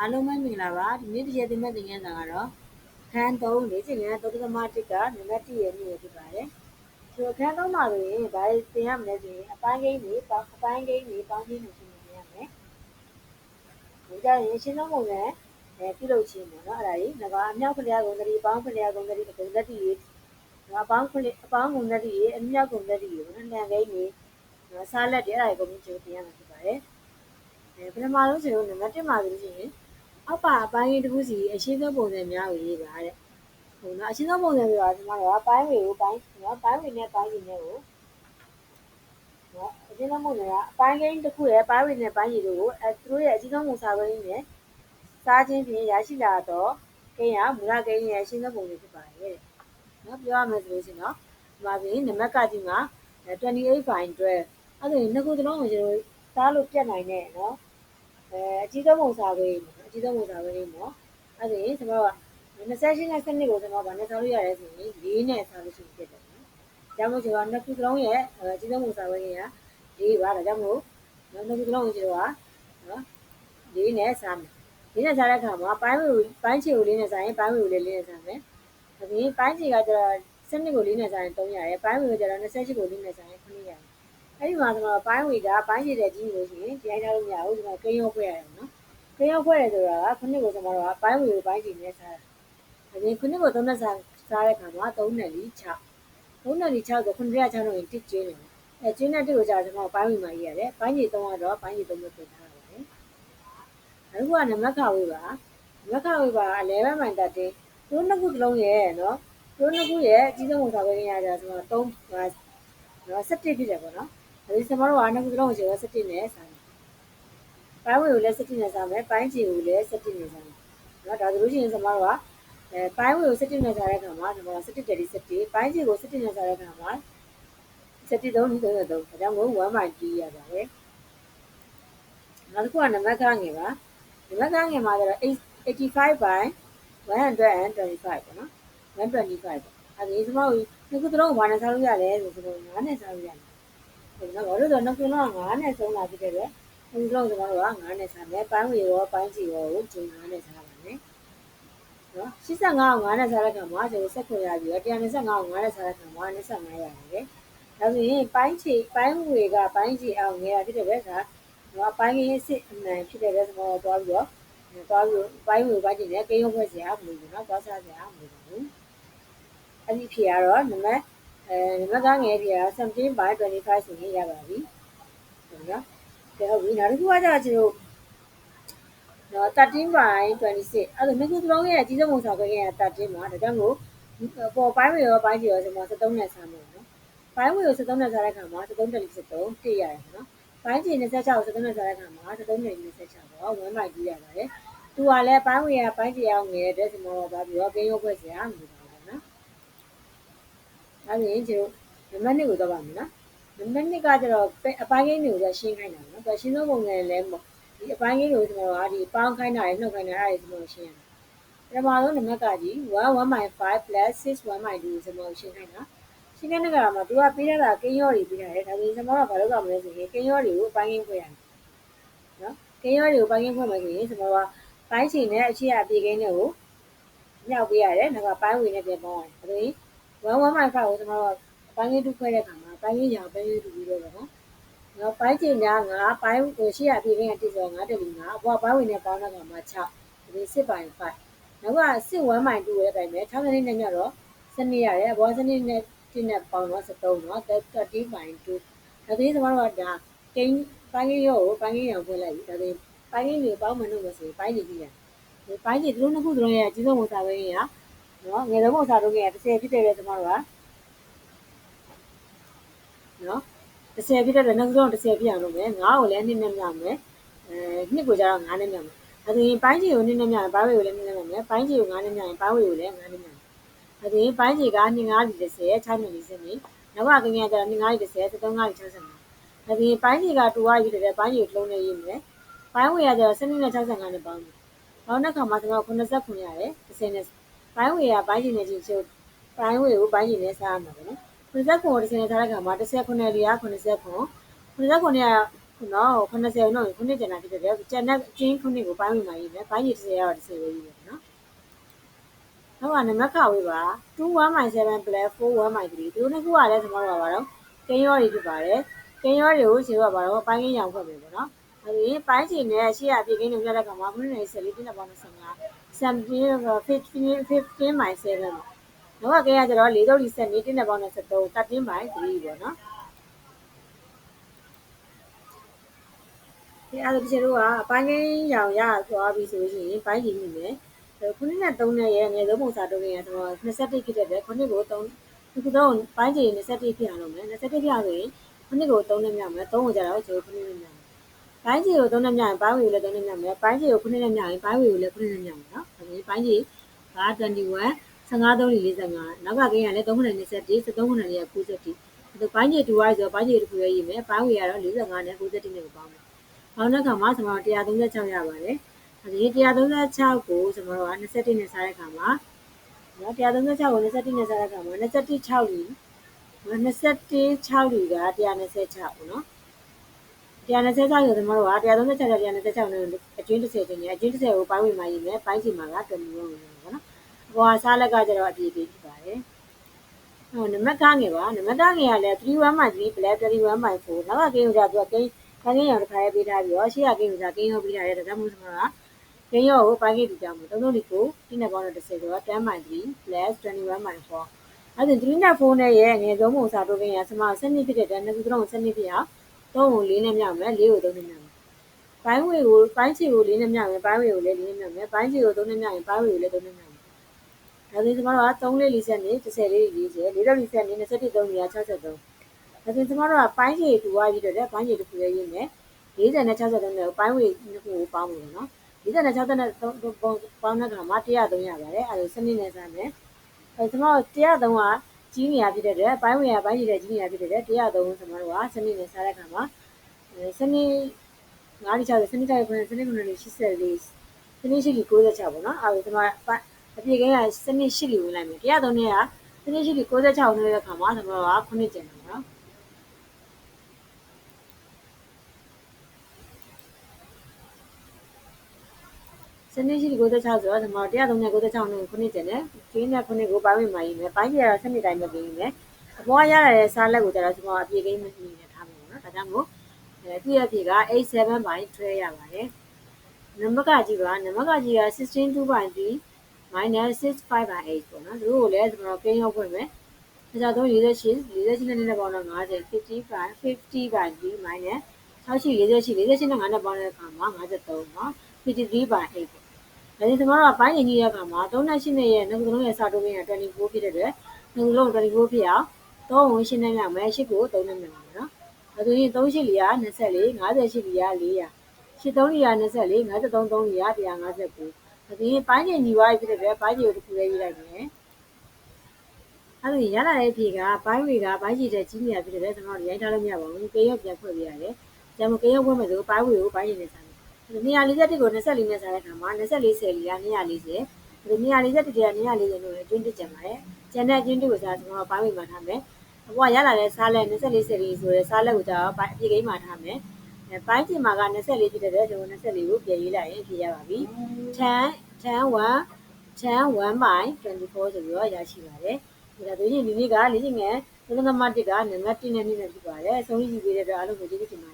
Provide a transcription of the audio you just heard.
အားလုံးပဲမင်္ဂလာပါဒီနေ့တစ်ရက်သင်မဲ့သင်ခန်းစာကတော့ခန်း3လေ့ကျင့်ခန်း3.1ကနံပါတ်1ရဲ့နေ့ရဖြစ်ပါတယ်ဒီအခန်း3မှာဆိုရင်ဘာသင်ရမလဲဆိုရင်အပိုင်းကိန်းတွေပေါင်းအပိုင်းကိန်းတွေပေါင်းခြင်းလို့ရှင်းနေရမယ်ဒီကြရင်ရှင်းဆုံးပုံစံအဲပြုလုပ်ခြင်းပေါ့နော်အဲ့ဒါကြီးငါကအမြောက်ဖလျားကုန်တည်းပေါင်းဖလျားကုန်တည်းကုန်တည်းငါပေါင်းဖလျားအပေါင်းကုန်တည်းအမြောက်ကုန်တည်းပေါ့နော်လန်ကိန်းတွေစားလက်တွေအဲ့ဒါကြီးကုန်ပြီးကျိုးတင်ရမှာဖြစ်ပါတယ်အဲပထမဆုံးဆိုရင်နံပါတ်1မှာဆိုလို့ရှိရင် အောက်ပါအပိုင်းတစ်ခုစီအရှင်းဆုံးပုံစံများကိုရေးပါတဲ့ဟိုနော်အရှင်းဆုံးပုံစံဆိုတာကျွန်တော်တို့ကပိုင်းတွေကိုပိုင်းနော်ပိုင်းတွေနဲ့ပိုင်းတွေနဲ့ကိုနော်အရှင်းဆုံးပုံစံကအပိုင်းကိန်းတစ်ခုရဲ့ပိုင်းတွေနဲ့ပိုင်းတွေတို့ကိုအဲသူတို့ရဲ့အရှင်းဆုံးပုံစာပိုင်းနဲ့စားခြင်းဖြင့်ရရှိလာတော့ကိန်းကမူလကိန်းရဲ့အရှင်းဆုံးပုံစံဖြစ်ပါတယ်တဲ့နော်ပြောရမယ်ဆိုလို့ရှိရင်နော်ဒီမှာဆိုရင်နံပါတ်ကဒီမှာ28 by 12အဲ့ဒါရင်နှစ်ခုသလုံးကိုကျွန်တော်စားလို့ပြတ်နိုင်တဲ့နော်အဲအကြီးဆုံးပုံစာပိုင်းအ ကြီးဆုံးပုံစာပိုင်းပေါ့အဲ့ဒါရင်ကျွန်တော်က28နဲ့7ကိုကျွန်တော်ဗာနဲ့စားလို့ရတယ်ဆိုရင်4နဲ့စားလို့ရှိရင်ဖြစ်တယ်နော်။ဒါမှမဟုတ်ကျွန်တော်နှစ်ခုသလုံးရဲ့အကြီးဆုံးပုံစာပိုင်းက4ပါဒါကြောင့်မို့နော်နှစ်ခုသလုံးကိုကျွန်တော်ကနော်4နဲ့စားမယ်။4နဲ့စားတဲ့အခါမှာပိုင်းဝေပိုင်းချေကို4နဲ့စားရင်ပိုင်းဝေကိုလည်း4နဲ့စားမယ်။ဒါပြင်ပိုင်းချေကကျတော့7ကို4နဲ့စားရင်3ရတယ်။ပိုင်းဝေကိုကျတော့28ကို4နဲ့စားရင်9ရတယ်။အဲ့ဒီမှာကျွန်တော်ပိုင်းဝေကပိုင်းချေတဲ့ကြီးလို့ရှိရင်ကြိုင်းထားလို့မရဘူးကျွန်တော်ကိန်းရောဖွဲ့ရတယ်နော်။ ကိန်းရောဖွဲ့ရဆိုတာကခုနှစ်ကိုကျွန်တော်တို့ကပိုင်းဝေကိုပိုင်းချေနဲ့စားတာ။ဒါပြင်ခုနှစ်ကို3နဲ့စားစားတဲ့အခါမှာ3နဲ့4 6 3နဲ့4 6ဆိုခုနှစ်ရ6လို့ရင်တစ်ကျင်းတယ်။အဲကျင်းတဲ့တစ်ကိုကြာကျွန်တော်ပိုင်းဝေမှာရေးရတယ်။ပိုင်းချေ3ကတော့ပိုင်းချေ3လို့ပြင်ထားပါတယ်။အခုကနမခဝေပါနမခဝေပါ11မိုင်တက်တဲ့သူနှစ်ခုစလုံးရဲ့နော်သူနှစ်ခုရဲ့အကြီးဆုံးဝန်ဆောင်ပေးရကြဆိုတော့3နော်17ဖြစ်တယ်ပေါ့နော်အဲဒီစမတို့ကနှစ်ခုစလုံးကို17နဲ့ဆိုင် ပိုင်းဝေကိုလည်း17နဲ့ဆိုင်မယ်ပိုင်းချီကိုလည်း17နဲ့ဆိုင်နော်ဒါဆိုလို့ရှိရင်စမတို့ကအဲပိုင်းဝေကို17နဲ့ဆိုင်တဲ့အခါမှာစမတို့17တည်း17ပိုင်းချီကို17နဲ့ဆိုင်တဲ့အခါမှာ73 33ဒါကြောင့်မို့1 by 3ရပါတယ်နောက်တစ်ခုကနံပါတ်ကငယ်ပါနံပါတ်ကငယ်မှာကျတော့85 by 125ပေါ့နော်125ပေါ့အဲဒီစမတို့နှစ်ခုလုံးဘာနဲ့စားလို့ရလဲဆိုတော့9နဲ့စားလို့ရတယ်ဟုတ်နော်ဘာလို့လဲဆိုတော့နှစ်ခုလုံးက9နဲ့ဆုံးလာဖြစ်တဲ့အတွက် ဒီလောက်ကျွန်တော်တို့က9နဲ့စားမယ်ပိုင်းဝေရောပိုင်းစီရောကိုဒီ9နဲ့စားပါမယ်နော်85ကို9နဲ့စားတဲ့ခါမှာကျွန်တော်16ရပြီ125ကို9နဲ့စားတဲ့ခါမှာ25ရတယ်ဒါဆိုရင်ပိုင်းချီပိုင်းဝေကပိုင်းချီအောင်ငယ်ရဖြစ်တဲ့ဘက်ကနော်ပိုင်းကြီးစစ်အမှန်ဖြစ်တဲ့ဘက်ကတော့တွားပြီးတော့တွားပြီးပိုင်းဝေပိုင်းချီနဲ့ကိန်းရုပ်ဖွဲ့စရာမလိုဘူးနော်တွားစားစရာမလိုဘူးအဲ့ဒီဖြေရတော့နံပါတ်အဲနံပါတ်ငယ်ဖြေရ17 by 25ဆိုရင်ရပါပြီဟုတ်နော် ကဲဟုတ်ပြီနောက်တစ်ခုကကျတော့ကျွန်တော်နော်13 by 26အဲ့ဒါနှစ်ခုစလုံးရဲ့အကြီးဆုံးပုံဆောင်ခွင့်ရ13ပါဒါကြောင့်မို့ပေါ်ပိုင်းဝေရောပိုင်းချီရောဆိုမှ73နဲ့ဆမ်းမယ်နော်ပိုင်းဝေကို73နဲ့စားတဲ့ခါမှာ73တက်73တိရတယ်နော်ပိုင်းချီ26ကို73နဲ့စားတဲ့ခါမှာ73နဲ့26ပေါ့1 by 2ရပါတယ်သူကလည်းပိုင်းဝေကပိုင်းချီအောင်ငယ်တဲ့ဆိုမှတော့ဘာပြီးတော့ကင်းရုပ်ဖွဲ့စရာမလိုပါဘူးနော်အဲ့ဒါရင်ကျွန်တော်နံပါတ်2ကိုတော့ပါမယ်နော် နံပါတ်2ကကျတော့အပိုင်းကိန်းတွေကိုရှင်းခိုင်းတာနော်။ရှင်းဆုံးပုံစံလည်းပေါ့ဒီအပိုင်းကိန်းတွေကိုကျွန်တော်ကဒီပေါင်းခိုင်းတာတွေနှုတ်ခိုင်းတာအဲ့ဒါကျွန်တော်ရှင်းရတယ်။ပထမဆုံးနံပါတ်ကကြီး1 1/5 6 1/2ကျွန်တော်ရှင်းခိုင်းတာ။ရှင်းခိုင်းတဲ့ကမှာသူကပေးရတာကိန်းရောတွေပေးရတယ်။ဒါဆိုရင်ကျွန်တော်ကဘာလုပ်ရမလဲဆိုရင်ကိန်းရောတွေကိုအပိုင်းကိန်းဖွဲ့ရတယ်။နော်။ကိန်းရောတွေကိုအပိုင်းကိန်းဖွဲ့မယ်ဆိုရင်ကျွန်တော်ကပိုင်းချိန်နဲ့အချိအပြေကိန်းတွေကိုမြောက်ပေးရတယ်။နောက်ကပိုင်းဝင်နဲ့ပြန်ပေါင်းရတယ်။ဒါဆိုရင်1 1/5ကိုကျွန်တော်ကပိုင်းကိန်းတစ်ခွဲတဲ့အခါမှာ ပိုင်းရရာပဲလူပြီးတော့ပေါ့နော်ငါပိုင်းကျင်ညာငါပိုင်းကိုရှိရပြည်ခင်ကတိဆိုငါတလီငါအဘွားပိုင်းဝင်တဲ့ပေါင်းတဲ့ကောင်မှာ6ဒီစစ်ပိုင်း5နောက်ကစစ်1ပိုင်း2ရဲ့အတိုင်းပဲ6စနစ်နဲ့ညတော့စနစ်ရတယ်အဘွားစနစ်နဲ့တင်းနဲ့ပေါင်းတော့73နော်30ပိုင်း2ဒါသေးသမားတော့ဒါကိန်းပိုင်းရောကိုပိုင်းရောင်ဖွင့်လိုက်ပြီဒါသေးပိုင်းကြီးပေါင်းမလို့လို့ဆိုပိုင်းကြီးကြီးရဒီပိုင်းကြီးသူတို့နှစ်ခုသူတို့ရဲ့အကြီးဆုံးဝန်ဆောင်ပေးရနော်ငယ်ဆုံးဝန်ဆောင်လုပ်ခဲ့ရ30ဖြစ်တယ်လေသမားတို့က နော်30ဖြစ်တဲ့နောက်ဆုံး30ဖြစ်အောင်လုပ်မယ်9ကိုလည်း2နဲ့မြောက်မယ်အဲ2ကိုကျတော့9နဲ့မြောက်မယ်အဲဒါရင်ပိုင်းချီကို2နဲ့မြောက်ရင်ပိုင်းဝေကိုလည်း2နဲ့မြောက်မယ်ပိုင်းချီကို9နဲ့မြောက်ရင်ပိုင်းဝေကိုလည်း9နဲ့မြောက်မယ်အဲဒါရင်ပိုင်းချီက2 9 30 6နဲ့40နေနောက်ကကငယ်ကျတော့2 9 30 73 9 65အဲဒါရင်ပိုင်းချီက2ဝါးပြီးတဲ့ပိုင်းချီကိုလုံးနဲ့ရေးမယ်ပိုင်းဝေကကျတော့7နဲ့65နဲ့ပေါင်းတယ်ပေါင်းတဲ့ခါမှာကျွန်တော်89ရတယ်30နဲ့ပိုင်းဝေကပိုင်းချီနဲ့ချင်းချုပ်ပိုင်းဝေကိုပိုင်းချီနဲ့စားရမှာပေါ့နော် 89ကို30နဲ့ထားတဲ့ခါမှာ19လီက89 89ကခုနော်80တော့ခုနှစ်ကျန်တာဖြစ်တဲ့ကျန်တဲ့အချင်းခုနှစ်ကိုပိုင်းဝင်มาရေးမယ်ပိုင်းကြီး30ရတော့30ပဲရေးမယ်နော်နောက်ကနံပါတ်ခဝေးပါ21.7 plus 41.3ဒီလိုနှစ်ခုကလည်းကျွန်တော်တို့ကပါတော့ကင်းရောတွေဖြစ်ပါတယ်ကင်းရောတွေကိုရှင်းပါပါတော့ပိုင်းကင်းရောင်ဖွဲ့မယ်ပေါ့နော်အဲဒီပိုင်းချင်နဲ့ရှေ့ရပြေကင်းတွေပြတဲ့ခါမှာခုနှစ်14တင်းနဲ့ပေါင်း25 17 15 15 by 7 ပေါ့နောက်ကကင်းကကျတော့၄တော့ဒီ7နေတင်းနဲ့ပေါင်း23 13 by 3ပေါ့နော်ဒီအဲ့ဒါတချို့ကအပိုင်းကင်းရောင်ရသွားပြီဆိုလို့ရှိရင်ပိုင်းကြည့်မိမယ်ခုနှစ်နဲ့3နဲ့ရဲ့အငယ်ဆုံးပုံစံတုံးရဆိုတော့21ဖြစ်တဲ့အတွက်ခုနှစ်ကို3ဒီကတော့ပိုင်းကြည့်21ဖြစ်အောင်လုပ်မယ်21ဖြစ်အောင်ဆိုရင်ခုနှစ်ကို3နဲ့မြောက်မယ်3ကိုကြတော့ကျွန်တော်ခုနှစ်နဲ့မြောက်မယ်ပိုင်းကြည့်ကို3နဲ့မြောက်ရင်ပိုင်းဝေကိုလည်း3နဲ့မြောက်မယ်ပိုင်းကြည့်ကိုခုနှစ်နဲ့မြောက်ရင်ပိုင်းဝေကိုလည်းခုနှစ်နဲ့မြောက်မယ်နော်ဒါဆိုပိုင်းကြည့်က21 15 3 45နောက်ကကိန်းကလည်း3ခုနဲ့27 73ခုနဲ့90ဒီပိုင်းကြည့်2ဝိုင်းဆိုပိုင်းကြည့်တစ်ခုရေးမယ်ပိုင်းဝေကတော့45နဲ့90နဲ့ပေါင်းမယ်ပေါင်းတဲ့အခါမှာကျွန်တော်136ရပါတယ်ဒီ136ကိုကျွန်တော်တို့က21နဲ့စားတဲ့အခါမှာနော်136ကို21နဲ့စားတဲ့အခါမှာ21 6လီ21 6လီက126ပေါ့နော်126ဆိုကျွန်တော်တို့က136နဲ့126နဲ့အကျဉ်း30တင်နေအကျဉ်း30ကိုပိုင်းဝင်မှရေးမယ်ပိုင်းချိန်မှာက21ဝင်မယ်ပေါ့နော် ဟိုဟာစားလက်ကကျတော့အပြည့်ပြည့်ဖြစ်ပါတယ်ဟိုနမကငယ်ပါနမကငယ်ကလည်း31/3 black 31/4နောက်ကကိန်းကသူကကိန်းကင်းရောင်တစ်ခါရေးပေးထားပြီးတော့ရှေ့ကကိန်းကကိန်းရောပေးထားတဲ့ဒါကြောင့်မို့ကျွန်တော်ကကင်းရောကိုပိုင်းကိတ်တူကြမှာသုံးလုံးဒီကိုဒီနဲ့ပေါင်းတော့30ဆိုတော့10/3 plus 21/4အဲ့ဒါ3နဲ့4နဲ့ရဲ့အငယ်ဆုံးပုံစံတို့ကင်းရဆမစနစ်ဖြစ်တဲ့နှစ်ခုသုံးစနစ်ဖြစ်အောင်3ကို4နဲ့မြောက်မယ်4ကို3နဲ့မြောက်မယ်ပိုင်းဝေကိုပိုင်းချီကို4နဲ့မြောက်မယ်ပိုင်းဝေကိုလည်း4နဲ့မြောက်မယ်ပိုင်းချီကို3နဲ့မြောက်ရင်ပိုင်းဝေကိုလည်း3နဲ့မြောက် မယ်ဒါဆိုကျွန်တော်တို့က3လေး40နဲ့30လေး40 4တော့40နဲ့27 3နေရာ63ဒါဆိုကျွန်တော်တို့ကပိုင်းချီတူဝါပြီးတော့ပိုင်းချီတစ်ခုရေးရင်းနဲ့40နဲ့63နဲ့ပိုင်းဝေနှစ်ခုကိုပေါင်းမယ်နော်40နဲ့63နဲ့ပေါင်းတဲ့အခါမှာ103ရပါတယ်အဲဒါစနစ်နဲ့စမ်းမယ်အဲကျွန်တော်103ကကြီးနေရဖြစ်တဲ့အတွက်ပိုင်းဝေကပိုင်းချီတဲ့ကြီးနေရဖြစ်တဲ့အတွက်103ကျွန်တော်တို့ကစနစ်နဲ့စားတဲ့အခါမှာစနစ်960စနစ်တိုင်းခွင့်စနစ်984စနစ်ရှိကြီး96ပေါ့နော်အဲဒါကျွန်တော် အပြေကင်းကစနစ်8လီဝင်လိုက်မယ်103နဲ့ကစနစ်8လီ96နဲ့တဲ့ခါမှာကျွန်တော်က9ကျန်တယ်နော်စနစ်ရှိ96ဆိုတော့ကျွန်တော်103နဲ့96နဲ့9ကျန်တယ်ကင်းနဲ့9ကိုပိုင်းဝင်မှရေးမယ်ပိုင်းပြရစနစ်တိုင်းပဲပြီးမယ်အပေါ်ကရတဲ့စားလက်ကိုကျတော့ကျွန်တော်အပြေကင်းမနေနဲ့ထားမယ်နော်ဒါကြောင့်မို့အဲသူ့ရဲ့အပြေက87 by 12ရပါတယ်နံပါတ်ကကြည့်ပါနံပါတ်ကကြည့်က162.3 minus 5 by 8ပေါ့နော်သူတို့ကိုလည်းကျွန်တော်ကင်းရောက်ဖွင့်မယ်အဲကြောင့်တော့48 48နဲ့နဲ့ပေါင်းတော့50 50 by 50 by 3 minus 68 48 48နဲ့5နဲ့ပေါင်းတဲ့အခါမှာ53နော်53 by 8ပေါ့ဒါကြောင့်ကျွန်တော်တို့ပိုင်းရင်ကြီးရဲ့အခါမှာ38နဲ့ရဲ့နှုတ်ကလုံးရဲ့စာတိုးပင်းက24ဖြစ်တဲ့အတွက်နှုတ်ကလုံး24ဖြစ်အောင်3ဝင်ရှင်းနေရမယ်8ကို3နဲ့မြင်ပါမယ်နော်အဲဆိုရင်38လီယာ24 58လီယာ400 83လီယာ24 53 3လီယာ159 ဒီပိုင်းကျင်ညီဝါးဖြစ်တဲ့အတွက်ပိုင်းကျင်ကိုတစ်ခုလေးရေးလိုက်မယ်အဲ့ဒါရလာတဲ့အဖြေကပိုင်းဝေကပိုင်းကျင်တဲ့ကြီးမြာဖြစ်တဲ့အတွက်ကျွန်တော်တို့ရိုင်းထားလို့မရပါဘူးကေရုပ်ပြန်ဖွင့်ပြရတယ်။ဒါမှမဟုတ်ကေရုပ်ဖွင့်မယ်ဆိုပိုင်းဝေကိုပိုင်းကျင်နေစားမယ်။241ကို24နဲ့စားတဲ့အခါမှာ24ဆယ်လီက240ဒီ241တည်းက240လို့အတွင်းတက်ကြပါတယ်။ကျန်တဲ့အချင်းတွေကိုစားကျွန်တော်ပိုင်းဝေမှာထားမယ်။အပေါ်ရလာတဲ့စားလက်24ဆယ်လီဆိုတဲ့စားလက်ကိုကြာအပြေကိန်းမှာထားမယ်။ ပိုင်းကျင်မှာက24ဖြစ်တဲ့အတွက်ကျွန်တော်24ကိုပြန်ရေးလိုက်ရင်ဖြေရပါပြီ10 10 1 10 1 by 24ဆိုပြီးတော့ရရှိပါတယ်ဒါဆိုရင်ဒီနေ့ကလေ့ကျင့်ငယ်သုံးသမတ်1ကနံပါတ်1နဲ့2နဲ့ဖြစ်ပါတယ်အဆုံးကြီးပေးတဲ့အတွက်အားလုံးကိုကျေးဇူးတင်ပါတယ်